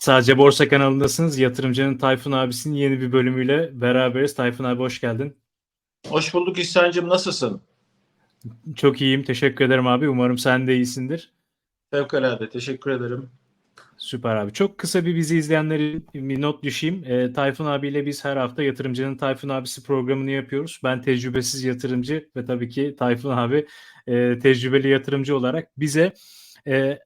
Sadece Borsa kanalındasınız. Yatırımcının Tayfun abisinin yeni bir bölümüyle beraberiz. Tayfun abi hoş geldin. Hoş bulduk İhsan'cığım nasılsın? Çok iyiyim. Teşekkür ederim abi. Umarım sen de iyisindir. Fevkalade teşekkür ederim. Süper abi. Çok kısa bir bizi izleyenlere bir not düşeyim. E, Tayfun abiyle biz her hafta Yatırımcının Tayfun abisi programını yapıyoruz. Ben tecrübesiz yatırımcı ve tabii ki Tayfun abi e, tecrübeli yatırımcı olarak bize e,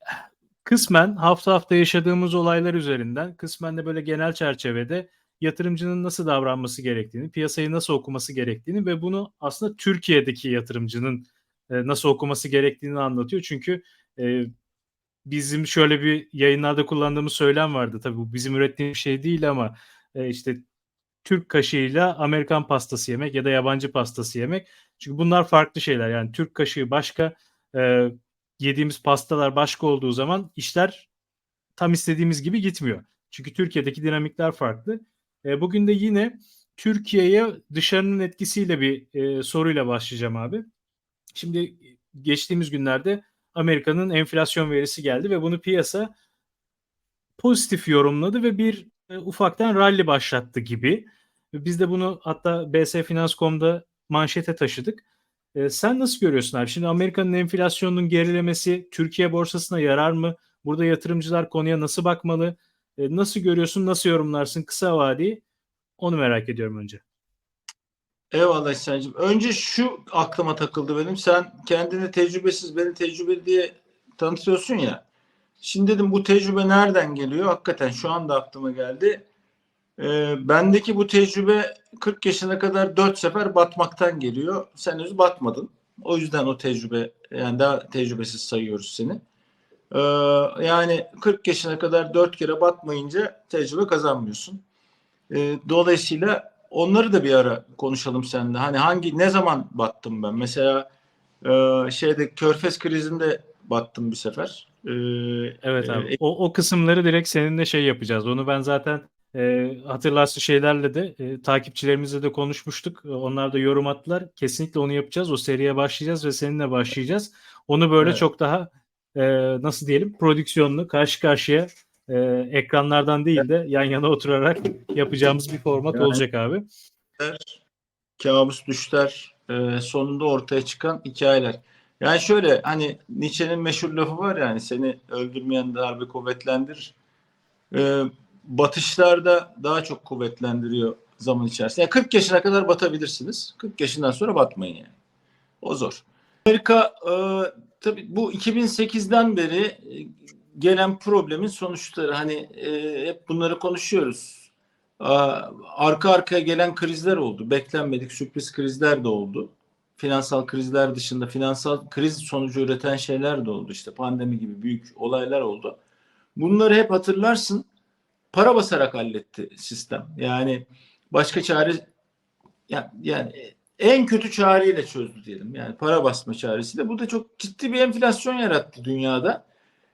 kısmen hafta hafta yaşadığımız olaylar üzerinden kısmen de böyle genel çerçevede yatırımcının nasıl davranması gerektiğini, piyasayı nasıl okuması gerektiğini ve bunu aslında Türkiye'deki yatırımcının e, nasıl okuması gerektiğini anlatıyor. Çünkü e, bizim şöyle bir yayınlarda kullandığımız söylem vardı. Tabii bu bizim ürettiğimiz şey değil ama e, işte Türk kaşığıyla Amerikan pastası yemek ya da yabancı pastası yemek. Çünkü bunlar farklı şeyler. Yani Türk kaşığı başka, yediğimiz pastalar başka olduğu zaman işler tam istediğimiz gibi gitmiyor. Çünkü Türkiye'deki dinamikler farklı. E, bugün de yine Türkiye'ye dışarının etkisiyle bir e, soruyla başlayacağım abi. Şimdi geçtiğimiz günlerde Amerika'nın enflasyon verisi geldi ve bunu piyasa pozitif yorumladı ve bir e, ufaktan rally başlattı gibi. Biz de bunu hatta BS Finans.com'da manşete taşıdık. E, sen nasıl görüyorsun abi? Şimdi Amerika'nın enflasyonunun gerilemesi Türkiye borsasına yarar mı? Burada yatırımcılar konuya nasıl bakmalı? E, nasıl görüyorsun? Nasıl yorumlarsın kısa vadeyi? Onu merak ediyorum önce. Eyvallah İhsan'cığım. Önce şu aklıma takıldı benim. Sen kendini tecrübesiz, beni tecrübeli diye tanıtıyorsun ya. Şimdi dedim bu tecrübe nereden geliyor? Hakikaten şu anda aklıma geldi. Ee, bendeki bu tecrübe 40 yaşına kadar 4 sefer batmaktan geliyor. Sen henüz batmadın. O yüzden o tecrübe yani daha tecrübesiz sayıyoruz seni. Ee, yani 40 yaşına kadar 4 kere batmayınca tecrübe kazanmıyorsun. Ee, dolayısıyla onları da bir ara konuşalım seninle. Hani hangi ne zaman battım ben? Mesela e, şeyde Körfez krizinde battım bir sefer. Ee, Evet e, abi. O, o kısımları direkt seninle şey yapacağız. Onu ben zaten e, hatırlarsın şeylerle de e, takipçilerimizle de konuşmuştuk. Onlar da yorum attılar. Kesinlikle onu yapacağız. O seriye başlayacağız ve seninle başlayacağız. Onu böyle Evet. çok daha e, nasıl diyelim prodüksiyonlu karşı karşıya e, ekranlardan değil de yan yana oturarak yapacağımız bir format Yani- olacak abi. kabus düşler e, sonunda ortaya çıkan hikayeler. Yani şöyle hani Nietzsche'nin meşhur lafı var yani seni öldürmeyen darbe kuvvetlendirir. E, batışlarda daha çok kuvvetlendiriyor zaman içerisinde. Yani 40 yaşına kadar batabilirsiniz. 40 yaşından sonra batmayın yani. O zor. Amerika e, tabii bu 2008'den beri e, gelen problemin sonuçları hani e, hep bunları konuşuyoruz. Aa, arka arkaya gelen krizler oldu. Beklenmedik sürpriz krizler de oldu. Finansal krizler dışında finansal kriz sonucu üreten şeyler de oldu. İşte pandemi gibi büyük olaylar oldu. Bunları hep hatırlarsın. Para basarak halletti sistem. Yani başka çare yani, yani en kötü çareyle çözdü diyelim. Yani para basma çaresiyle. Bu da çok ciddi bir enflasyon yarattı dünyada.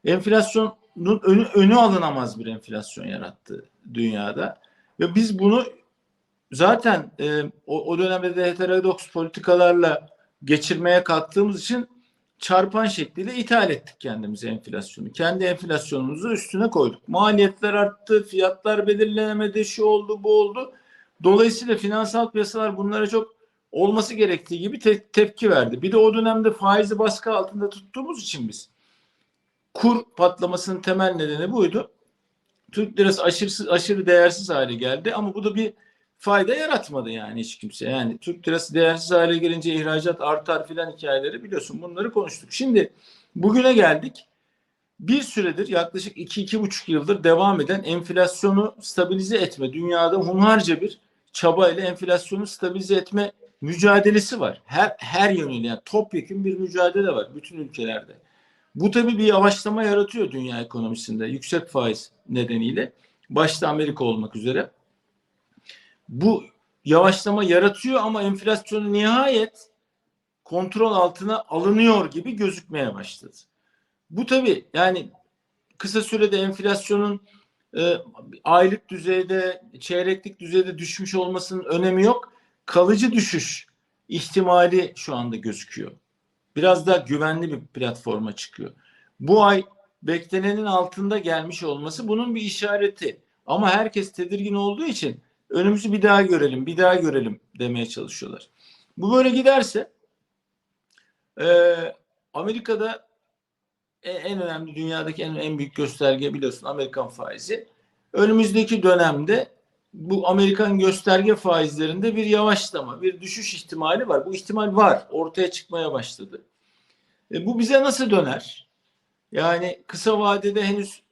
Enflasyonun önü, önü alınamaz bir enflasyon yarattı dünyada. Ve biz bunu zaten e, o, o dönemde de heterodoks politikalarla geçirmeye kalktığımız için çarpan şekliyle ithal ettik kendimize enflasyonu. Kendi enflasyonumuzu üstüne koyduk. Maliyetler arttı, fiyatlar belirlenemedi, şu oldu, bu oldu. Dolayısıyla finansal piyasalar bunlara çok olması gerektiği gibi te- tepki verdi. Bir de o dönemde faizi baskı altında tuttuğumuz için biz kur patlamasının temel nedeni buydu. Türk lirası aşırı, aşırı değersiz hale geldi ama bu da bir fayda yaratmadı yani hiç kimse. Yani Türk lirası değersiz hale gelince ihracat artar filan hikayeleri biliyorsun bunları konuştuk. Şimdi bugüne geldik. Bir süredir yaklaşık 2-2,5 yıldır devam eden enflasyonu stabilize etme dünyada hunharca bir çabayla enflasyonu stabilize etme mücadelesi var. Her, her yönüyle yani topyekun bir mücadele var bütün ülkelerde. Bu tabii bir yavaşlama yaratıyor dünya ekonomisinde yüksek faiz nedeniyle. Başta Amerika olmak üzere. Bu yavaşlama yaratıyor ama enflasyonu nihayet kontrol altına alınıyor gibi gözükmeye başladı. Bu tabii yani kısa sürede enflasyonun e, aylık düzeyde, çeyreklik düzeyde düşmüş olmasının önemi yok. Kalıcı düşüş ihtimali şu anda gözüküyor. Biraz daha güvenli bir platforma çıkıyor. Bu ay beklenenin altında gelmiş olması bunun bir işareti. Ama herkes tedirgin olduğu için önümüzü bir daha görelim, bir daha görelim demeye çalışıyorlar. Bu böyle giderse e, Amerika'da e- en önemli dünyadaki en, en büyük gösterge biliyorsun Amerikan faizi. Önümüzdeki dönemde bu Amerikan gösterge faizlerinde bir yavaşlama, bir düşüş ihtimali var. Bu ihtimal var. Ortaya çıkmaya başladı. E, bu bize nasıl döner? Yani kısa vadede henüz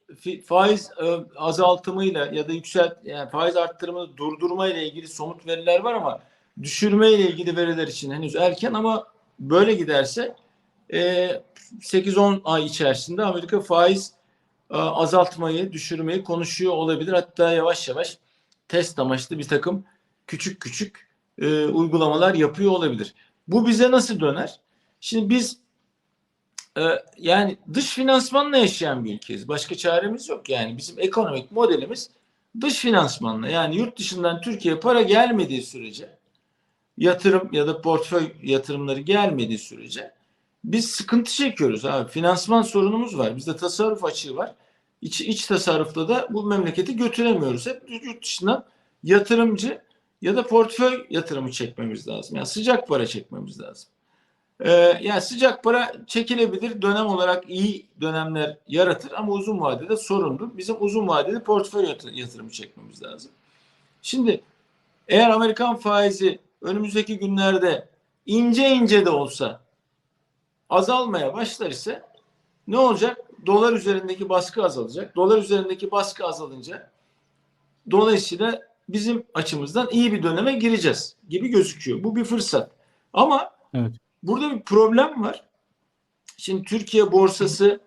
faiz e, azaltımıyla ya da yükselt yani faiz arttırımını durdurma ile ilgili somut veriler var ama düşürme ile ilgili veriler için henüz erken ama böyle giderse e, 8-10 ay içerisinde Amerika faiz e, azaltmayı, düşürmeyi konuşuyor olabilir. Hatta yavaş yavaş test amaçlı bir takım küçük küçük e, uygulamalar yapıyor olabilir. Bu bize nasıl döner? Şimdi biz e, yani dış finansmanla yaşayan bir ülkeyiz. Başka çaremiz yok yani. Bizim ekonomik modelimiz dış finansmanla. Yani yurt dışından Türkiye'ye para gelmediği sürece yatırım ya da portföy yatırımları gelmediği sürece biz sıkıntı çekiyoruz abi. Finansman sorunumuz var. Bizde tasarruf açığı var. İç, iç tasarrufta da bu memleketi götüremiyoruz. Hep yurt dışından yatırımcı ya da portföy yatırımı çekmemiz lazım. Yani sıcak para çekmemiz lazım. Ee, yani sıcak para çekilebilir. Dönem olarak iyi dönemler yaratır ama uzun vadede sorundur. Bizim uzun vadede portföy yatır- yatırımı çekmemiz lazım. Şimdi eğer Amerikan faizi önümüzdeki günlerde ince ince de olsa azalmaya başlar ise ne olacak? Dolar üzerindeki baskı azalacak. Dolar üzerindeki baskı azalınca dolayısıyla bizim açımızdan iyi bir döneme gireceğiz gibi gözüküyor. Bu bir fırsat. Ama Evet. Burada bir problem var. Şimdi Türkiye borsası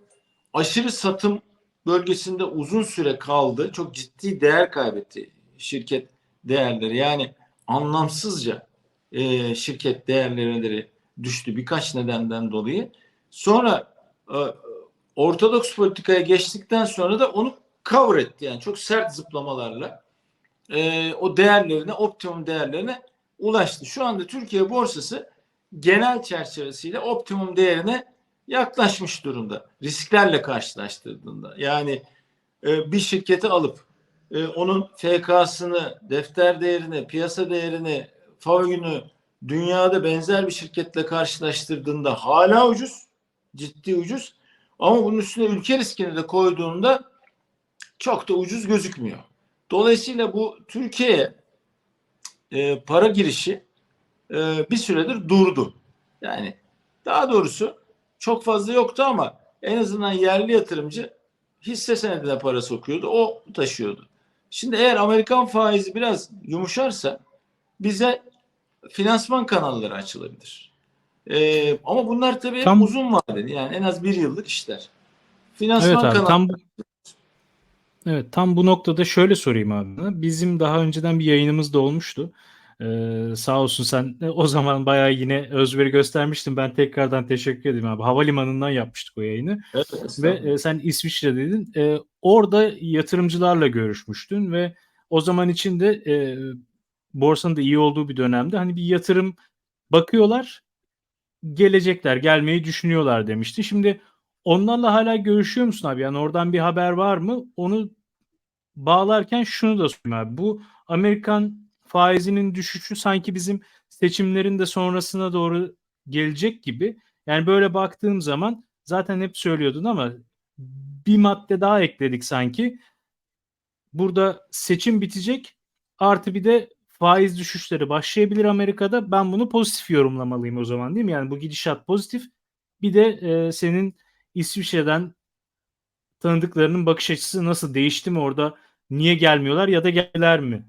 aşırı satım bölgesinde uzun süre kaldı. Çok ciddi değer kaybetti şirket değerleri. Yani anlamsızca e, şirket değerleri düştü birkaç nedenden dolayı. Sonra e, ortodoks politikaya geçtikten sonra da onu cover etti. Yani çok sert zıplamalarla e, o değerlerine, optimum değerlerine ulaştı. Şu anda Türkiye borsası genel çerçevesiyle optimum değerine yaklaşmış durumda. Risklerle karşılaştırdığında. Yani e, bir şirketi alıp e, onun FK'sını, defter değerini, piyasa değerini, FAVÖ'nü dünyada benzer bir şirketle karşılaştırdığında hala ucuz, ciddi ucuz. Ama bunun üstüne ülke riskini de koyduğunda çok da ucuz gözükmüyor. Dolayısıyla bu Türkiye'ye e, para girişi e, bir süredir durdu. Yani daha doğrusu çok fazla yoktu ama en azından yerli yatırımcı hisse senedine para sokuyordu. O taşıyordu. Şimdi eğer Amerikan faizi biraz yumuşarsa bize finansman kanalları açılabilir. Ee, ama bunlar tabii Tam- uzun vadeli. Yani en az bir yıllık işler. Finansman Evet abi kanalı tam Evet tam bu noktada şöyle sorayım abi. Bizim daha önceden bir yayınımız da olmuştu. Ee, sağ olsun sen o zaman bayağı yine özveri göstermiştin. Ben tekrardan teşekkür ederim abi. Havalimanından yapmıştık o yayını. Evet, Ve e, sen İsviçre'deydin. E, orada yatırımcılarla görüşmüştün ve o zaman için de e, borsanın da iyi olduğu bir dönemde hani bir yatırım bakıyorlar gelecekler gelmeyi düşünüyorlar demişti. Şimdi onlarla hala görüşüyor musun abi? Yani oradan bir haber var mı? Onu bağlarken şunu da sorayım abi. Bu Amerikan faizinin düşüşü sanki bizim seçimlerin de sonrasına doğru gelecek gibi. Yani böyle baktığım zaman zaten hep söylüyordun ama bir madde daha ekledik sanki. Burada seçim bitecek artı bir de faiz düşüşleri başlayabilir Amerika'da. Ben bunu pozitif yorumlamalıyım o zaman değil mi? Yani bu gidişat pozitif. Bir de e, senin İsviçre'den tanıdıklarının bakış açısı nasıl değişti mi orada? Niye gelmiyorlar ya da gelirler mi?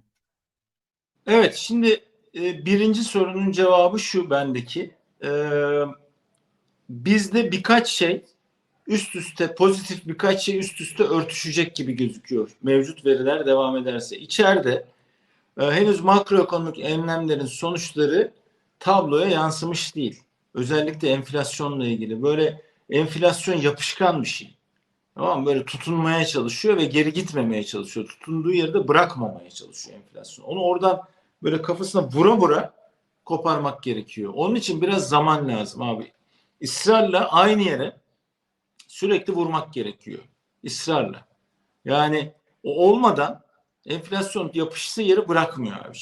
Evet, şimdi e, birinci sorunun cevabı şu bendeki. E, bizde birkaç şey üst üste pozitif birkaç şey üst üste örtüşecek gibi gözüküyor. Mevcut veriler devam ederse. İçeride e, henüz makroekonomik önlemlerin sonuçları tabloya yansımış değil. Özellikle enflasyonla ilgili. Böyle enflasyon yapışkan bir şey. Tamam? Böyle tutunmaya çalışıyor ve geri gitmemeye çalışıyor. Tutunduğu yerde bırakmamaya çalışıyor enflasyon. Onu oradan böyle kafasına vura vura koparmak gerekiyor. Onun için biraz zaman lazım abi. İsrarla aynı yere sürekli vurmak gerekiyor. ısrarla. Yani o olmadan enflasyon yapıştığı yeri bırakmıyor abi.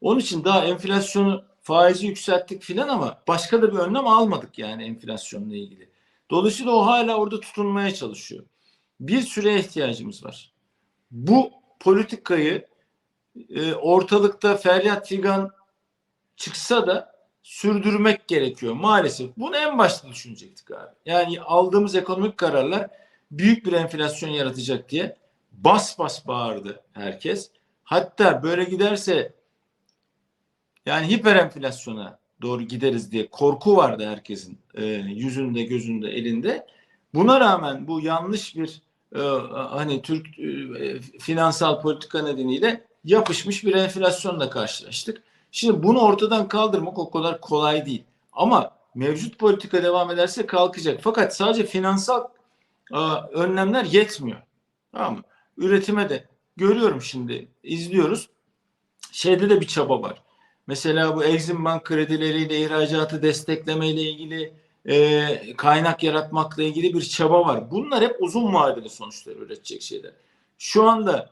Onun için daha enflasyonu faizi yükselttik filan ama başka da bir önlem almadık yani enflasyonla ilgili. Dolayısıyla o hala orada tutunmaya çalışıyor. Bir süre ihtiyacımız var. Bu politikayı e, ortalıkta feryat figan çıksa da sürdürmek gerekiyor maalesef. Bunu en başta düşünecektik abi. Yani aldığımız ekonomik kararlar büyük bir enflasyon yaratacak diye bas bas bağırdı herkes. Hatta böyle giderse yani hiper enflasyona doğru gideriz diye korku vardı herkesin e, yüzünde, gözünde, elinde. Buna rağmen bu yanlış bir e, hani Türk e, finansal politika nedeniyle yapışmış bir enflasyonla karşılaştık. Şimdi bunu ortadan kaldırmak o kadar kolay değil. Ama mevcut politika devam ederse kalkacak. Fakat sadece finansal e, önlemler yetmiyor. Tamam mı? Üretime de görüyorum şimdi, izliyoruz. Şeyde de bir çaba var. Mesela bu Exim Bank kredileriyle ihracatı desteklemeyle ilgili e, kaynak yaratmakla ilgili bir çaba var. Bunlar hep uzun vadeli sonuçlar üretecek şeyler. Şu anda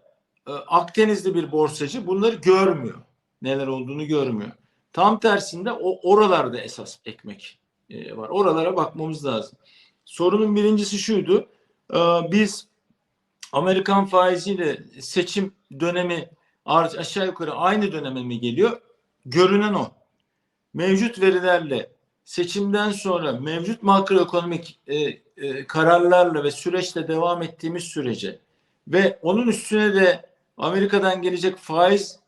Akdenizli bir borsacı bunları görmüyor. Neler olduğunu görmüyor. Tam tersinde o oralarda esas ekmek e, var. Oralara bakmamız lazım. Sorunun birincisi şuydu. E, biz Amerikan faiziyle seçim dönemi aşağı yukarı aynı döneme mi geliyor? Görünen o. Mevcut verilerle seçimden sonra mevcut makroekonomik e, e, kararlarla ve süreçte devam ettiğimiz sürece ve onun üstüne de Amerika'dan gelecek faiz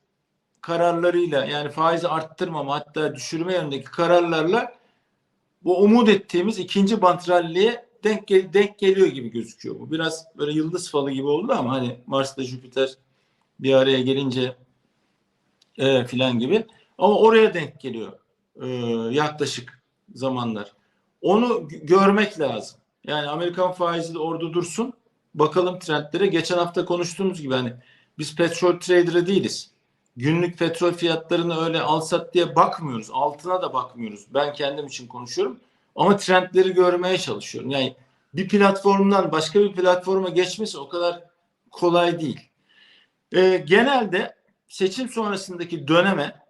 kararlarıyla yani faizi arttırmama hatta düşürme yönündeki kararlarla bu umut ettiğimiz ikinci bantralliye denk, gel denk geliyor gibi gözüküyor. Bu biraz böyle yıldız falı gibi oldu ama hani Mars'ta Jüpiter bir araya gelince e, filan gibi. Ama oraya denk geliyor e, yaklaşık zamanlar. Onu görmek lazım. Yani Amerikan faizi de orada dursun. Bakalım trendlere. Geçen hafta konuştuğumuz gibi hani biz petrol trader'ı değiliz. Günlük petrol fiyatlarını öyle al sat diye bakmıyoruz. Altına da bakmıyoruz. Ben kendim için konuşuyorum. Ama trendleri görmeye çalışıyorum. Yani bir platformdan başka bir platforma geçmesi o kadar kolay değil. E, genelde seçim sonrasındaki döneme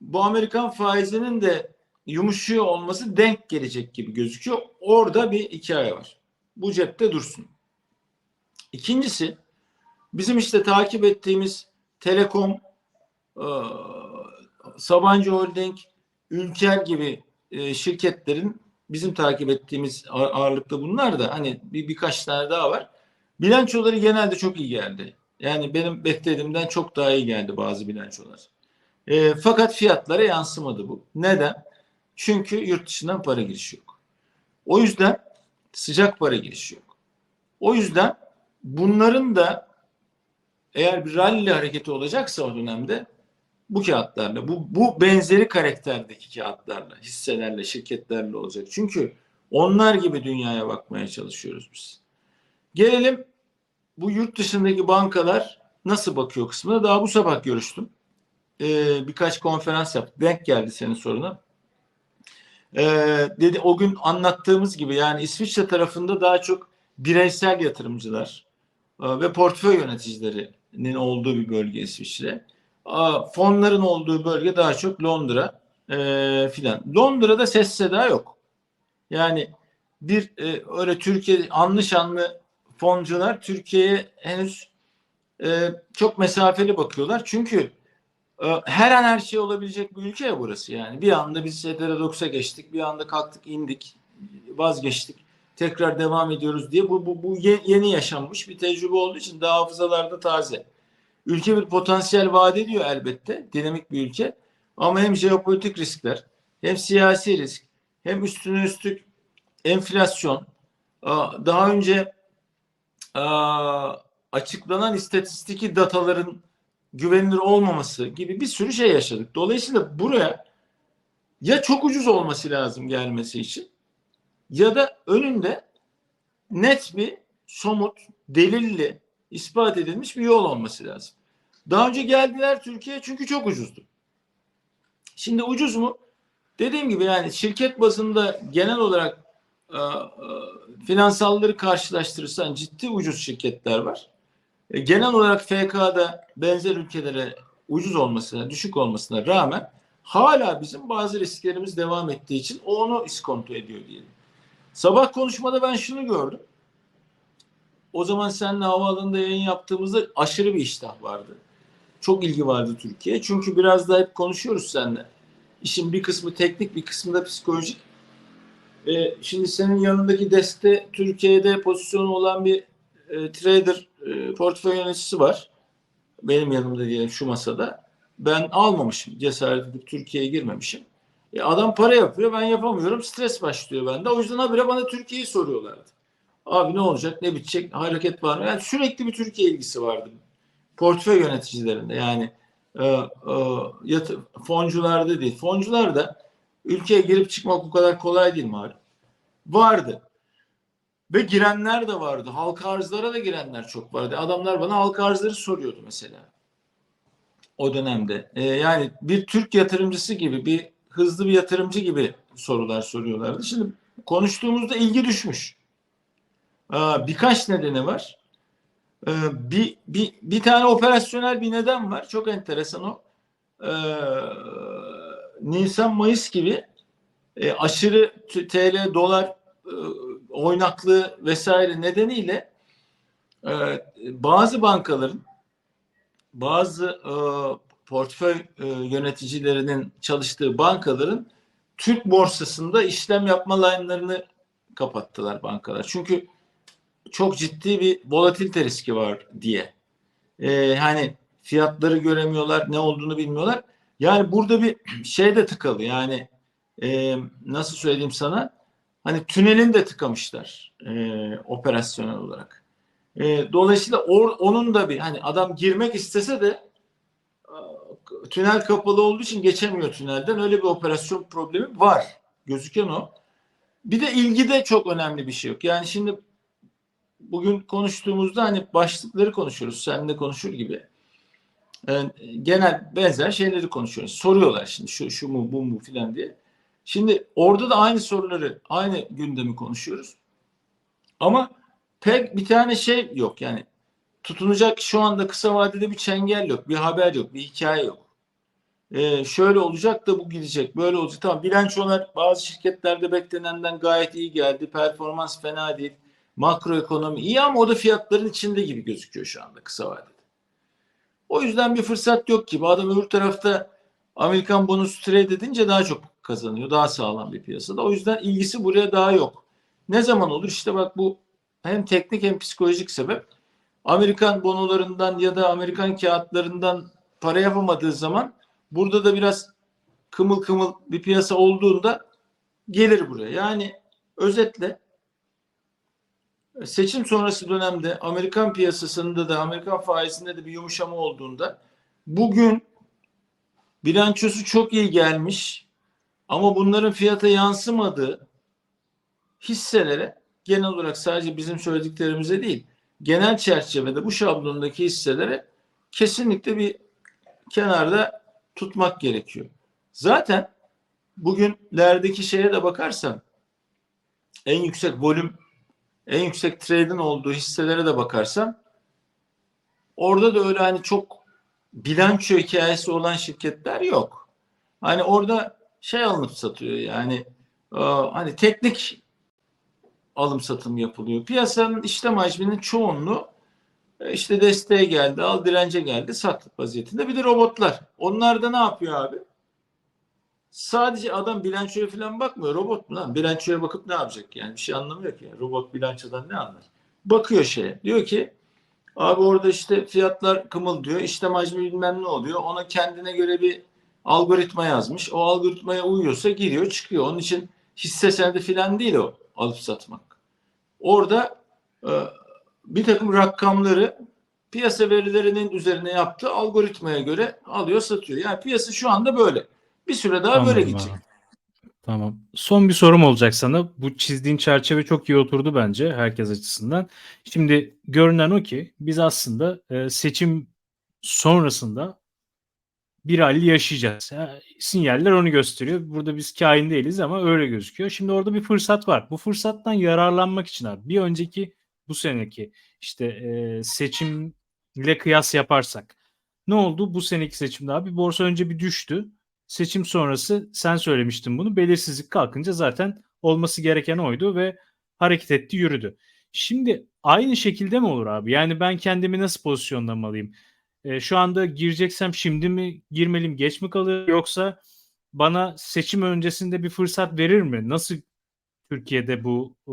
bu Amerikan faizinin de yumuşuyor olması denk gelecek gibi gözüküyor. Orada bir hikaye var. Bu cepte dursun. İkincisi bizim işte takip ettiğimiz Telekom, e, Sabancı Holding, Ülker gibi e, şirketlerin bizim takip ettiğimiz ağırlıkta bunlar da hani bir birkaç tane daha var. Bilançoları genelde çok iyi geldi. Yani benim beklediğimden çok daha iyi geldi bazı bilançolar. E, fakat fiyatlara yansımadı bu. Neden? Çünkü yurt dışından para girişi yok. O yüzden sıcak para girişi yok. O yüzden bunların da eğer bir rally hareketi olacaksa o dönemde bu kağıtlarla, bu, bu benzeri karakterdeki kağıtlarla, hisselerle, şirketlerle olacak. Çünkü onlar gibi dünyaya bakmaya çalışıyoruz biz. Gelelim bu yurt dışındaki bankalar nasıl bakıyor kısmına. Daha bu sabah görüştüm. Ee, birkaç konferans yaptık. Denk geldi senin soruna. Ee, dedi o gün anlattığımız gibi yani İsviçre tarafında daha çok bireysel yatırımcılar e, ve portföy yöneticilerinin olduğu bir bölge İsviçre. Fonların olduğu bölge daha çok Londra e, filan. Londra'da ses seda yok. Yani bir e, öyle Türkiye anlı şanlı foncular Türkiye'ye henüz e, çok mesafeli bakıyorlar. Çünkü e, her an her şey olabilecek bir ülke ya burası yani. Bir anda biz heterodoksa geçtik, bir anda kalktık, indik, vazgeçtik. Tekrar devam ediyoruz diye bu, bu, bu yeni yaşanmış bir tecrübe olduğu için daha hafızalarda taze. Ülke bir potansiyel vaat ediyor elbette. Dinamik bir ülke. Ama hem jeopolitik riskler, hem siyasi risk, hem üstüne üstlük enflasyon, daha önce açıklanan istatistiki dataların güvenilir olmaması gibi bir sürü şey yaşadık. Dolayısıyla buraya ya çok ucuz olması lazım gelmesi için ya da önünde net bir somut, delilli, ispat edilmiş bir yol olması lazım. Daha önce geldiler Türkiye çünkü çok ucuzdu. Şimdi ucuz mu? Dediğim gibi yani şirket bazında genel olarak e, e, finansalları karşılaştırırsan ciddi ucuz şirketler var. E, genel olarak FK'da benzer ülkelere ucuz olmasına, düşük olmasına rağmen hala bizim bazı risklerimiz devam ettiği için onu iskonto ediyor diyelim. Sabah konuşmada ben şunu gördüm. O zaman seninle havaalanında yayın yaptığımızda aşırı bir iştah vardı. Çok ilgi vardı Türkiye. Çünkü biraz da hep konuşuyoruz seninle. İşin bir kısmı teknik, bir kısmı da psikolojik. Ee, şimdi senin yanındaki deste Türkiye'de pozisyonu olan bir e, trader, e, portföy yöneticisi var. Benim yanımda diyelim şu masada. Ben almamışım, cesaret edip Türkiye'ye girmemişim. E, adam para yapıyor, ben yapamıyorum. Stres başlıyor bende. O yüzden habire bana Türkiye'yi soruyorlardı. Abi ne olacak, ne bitecek, hareket var mı? Yani sürekli bir Türkiye ilgisi vardı. Portföy yöneticilerinde yani e, e, yatı, foncularda değil. Foncular da ülkeye girip çıkmak o kadar kolay değil mi abi? Vardı. Ve girenler de vardı. Halka arzlara da girenler çok vardı. Adamlar bana halka arzları soruyordu mesela. O dönemde. E, yani bir Türk yatırımcısı gibi, bir hızlı bir yatırımcı gibi sorular soruyorlardı. Şimdi konuştuğumuzda ilgi düşmüş. Birkaç nedeni var. Ee, bir, bir, bir tane operasyonel bir neden var. Çok enteresan o. Ee, Nisan-Mayıs gibi e, aşırı TL, dolar e, oynaklığı vesaire nedeniyle e, bazı bankaların bazı e, portföy e, yöneticilerinin çalıştığı bankaların Türk borsasında işlem yapma line'larını kapattılar bankalar. Çünkü çok ciddi bir volatilite riski var diye. Ee, hani fiyatları göremiyorlar, ne olduğunu bilmiyorlar. Yani burada bir şey de tıkalı. Yani e, nasıl söyleyeyim sana? Hani tünelin de tıkamışlar e, operasyonel olarak. E, dolayısıyla or, onun da bir hani adam girmek istese de e, tünel kapalı olduğu için geçemiyor tünelden. Öyle bir operasyon problemi var. Gözüken o. Bir de ilgide çok önemli bir şey yok. Yani şimdi bugün konuştuğumuzda hani başlıkları konuşuyoruz. Seninle konuşur gibi. Yani genel benzer şeyleri konuşuyoruz. Soruyorlar şimdi şu, şu mu bu mu filan diye. Şimdi orada da aynı soruları, aynı gündemi konuşuyoruz. Ama pek bir tane şey yok. Yani tutunacak şu anda kısa vadede bir çengel yok, bir haber yok, bir hikaye yok. Ee, şöyle olacak da bu gidecek, böyle olacak. Tamam bilançolar bazı şirketlerde beklenenden gayet iyi geldi. Performans fena değil makroekonomi iyi ama o da fiyatların içinde gibi gözüküyor şu anda kısa vadede. O yüzden bir fırsat yok gibi. Adam öbür tarafta Amerikan bonus trade edince daha çok kazanıyor. Daha sağlam bir piyasada. O yüzden ilgisi buraya daha yok. Ne zaman olur? İşte bak bu hem teknik hem psikolojik sebep. Amerikan bonolarından ya da Amerikan kağıtlarından para yapamadığı zaman burada da biraz kımıl kımıl bir piyasa olduğunda gelir buraya. Yani özetle seçim sonrası dönemde Amerikan piyasasında da Amerikan faizinde de bir yumuşama olduğunda bugün bilançosu çok iyi gelmiş ama bunların fiyata yansımadığı hisselere genel olarak sadece bizim söylediklerimize değil genel çerçevede bu şablondaki hisselere kesinlikle bir kenarda tutmak gerekiyor. Zaten bugünlerdeki şeye de bakarsan en yüksek volüm en yüksek trade'in olduğu hisselere de bakarsan orada da öyle hani çok bilanço hikayesi olan şirketler yok. Hani orada şey alınıp satıyor yani e, hani teknik alım satım yapılıyor. Piyasanın işlem hacminin çoğunluğu işte desteğe geldi, al dirence geldi, sat vaziyetinde. Bir de robotlar. Onlar da ne yapıyor abi? Sadece adam bilançoya falan bakmıyor. Robot mu lan? Bilançoya bakıp ne yapacak yani? Bir şey anlamıyor ki. Robot bilançodan ne anlar? Bakıyor şeye. Diyor ki abi orada işte fiyatlar kımıldıyor. İşlem hacmi bilmem ne oluyor. Ona kendine göre bir algoritma yazmış. O algoritmaya uyuyorsa giriyor çıkıyor. Onun için hisse senedi falan değil o alıp satmak. Orada e, bir takım rakamları piyasa verilerinin üzerine yaptığı algoritmaya göre alıyor satıyor. Yani piyasa şu anda böyle. Bir süre daha böyle Anladım gidecek. abi. Tamam. Son bir sorum olacak sana. Bu çizdiğin çerçeve çok iyi oturdu bence herkes açısından. Şimdi görünen o ki biz aslında e, seçim sonrasında bir halli yaşayacağız. Sinyaller onu gösteriyor. Burada biz kain değiliz ama öyle gözüküyor. Şimdi orada bir fırsat var. Bu fırsattan yararlanmak için abi bir önceki bu seneki işte e, seçimle kıyas yaparsak ne oldu? Bu seneki seçimde abi borsa önce bir düştü. Seçim sonrası sen söylemiştin bunu. Belirsizlik kalkınca zaten olması gereken oydu ve hareket etti, yürüdü. Şimdi aynı şekilde mi olur abi? Yani ben kendimi nasıl pozisyonlamalıyım? E, şu anda gireceksem şimdi mi girmeliyim, geç mi kalır yoksa bana seçim öncesinde bir fırsat verir mi? Nasıl Türkiye'de bu e,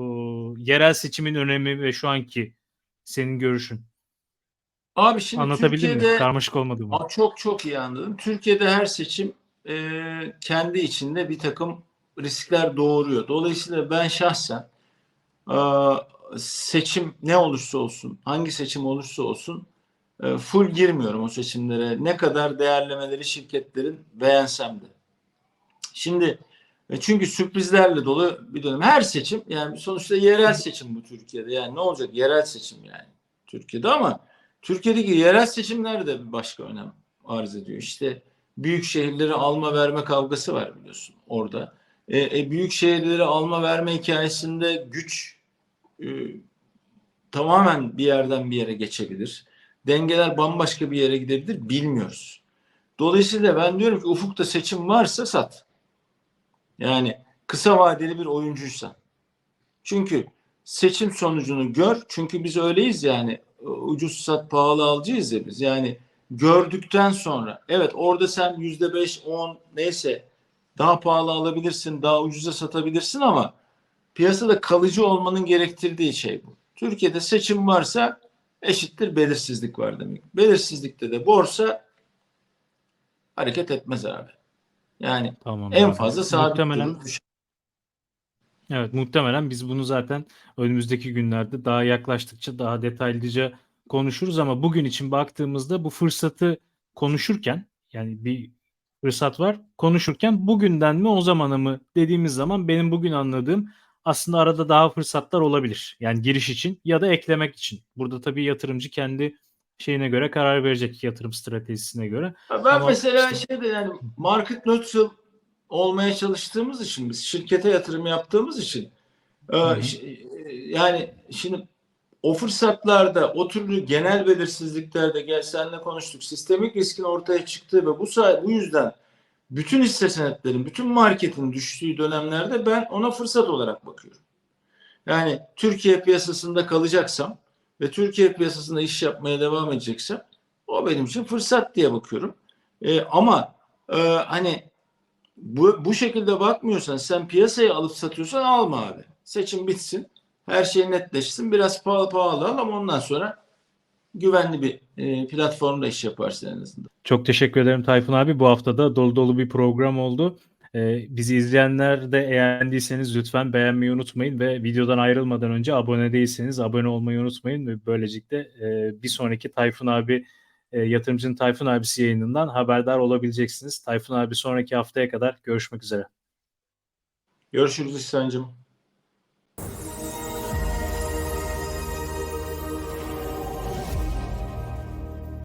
yerel seçimin önemi ve şu anki senin görüşün? Abi şimdi Anlatabildim mi? Türkiye'de Karmaşık olmadı mı? Çok çok iyi anladım. Türkiye'de her seçim e, kendi içinde bir takım riskler doğuruyor. Dolayısıyla ben şahsen e, seçim ne olursa olsun, hangi seçim olursa olsun e, full girmiyorum o seçimlere. Ne kadar değerlemeleri şirketlerin beğensem de. Şimdi çünkü sürprizlerle dolu bir dönem. Her seçim yani sonuçta yerel seçim bu Türkiye'de. Yani ne olacak? Yerel seçim yani Türkiye'de ama Türkiye'deki yerel seçimler de bir başka önem arz ediyor. İşte büyük şehirleri alma verme kavgası var biliyorsun orada. E, e, büyük şehirleri alma verme hikayesinde güç e, tamamen bir yerden bir yere geçebilir. Dengeler bambaşka bir yere gidebilir bilmiyoruz. Dolayısıyla ben diyorum ki ufukta seçim varsa sat. Yani kısa vadeli bir oyuncuysan. Çünkü seçim sonucunu gör. Çünkü biz öyleyiz yani ucuz sat pahalı alacağız ya biz. Yani gördükten sonra evet orada sen yüzde beş on neyse daha pahalı alabilirsin daha ucuza satabilirsin ama piyasada kalıcı olmanın gerektirdiği şey bu. Türkiye'de seçim varsa eşittir belirsizlik var demek. Belirsizlikte de borsa hareket etmez abi. Yani Tamam. en abi. fazla sabit Muhtemelen durur. Evet muhtemelen biz bunu zaten önümüzdeki günlerde daha yaklaştıkça daha detaylıca konuşuruz ama bugün için baktığımızda bu fırsatı konuşurken yani bir fırsat var konuşurken bugünden mi o zamana mı dediğimiz zaman benim bugün anladığım aslında arada daha fırsatlar olabilir. Yani giriş için ya da eklemek için. Burada tabii yatırımcı kendi şeyine göre karar verecek yatırım stratejisine göre. Ben Ama mesela işte- şeyde yani market neutral olmaya çalıştığımız için biz şirkete yatırım yaptığımız için e, hı. e, yani şimdi o fırsatlarda o türlü genel belirsizliklerde gel seninle konuştuk sistemik riskin ortaya çıktığı ve bu say- bu yüzden bütün hisse senetlerin bütün marketin düştüğü dönemlerde ben ona fırsat olarak bakıyorum. Yani Türkiye piyasasında kalacaksam ve Türkiye piyasasında iş yapmaya devam edeceksem o benim için fırsat diye bakıyorum. E, ama e, hani bu, bu şekilde bakmıyorsan sen piyasayı alıp satıyorsan alma abi. Seçim bitsin. Her şey netleşsin. Biraz pahalı pahalı al ama ondan sonra güvenli bir e, platformda iş yaparsın en azından. Çok teşekkür ederim Tayfun abi. Bu hafta da dolu dolu bir program oldu. Ee, bizi izleyenler de eğer beğendiyseniz lütfen beğenmeyi unutmayın ve videodan ayrılmadan önce abone değilseniz abone olmayı unutmayın ve böylelikle e, bir sonraki Tayfun abi e, yatırımcının Tayfun abisi yayınından haberdar olabileceksiniz. Tayfun abi sonraki haftaya kadar görüşmek üzere. Görüşürüz İhsan'cığım.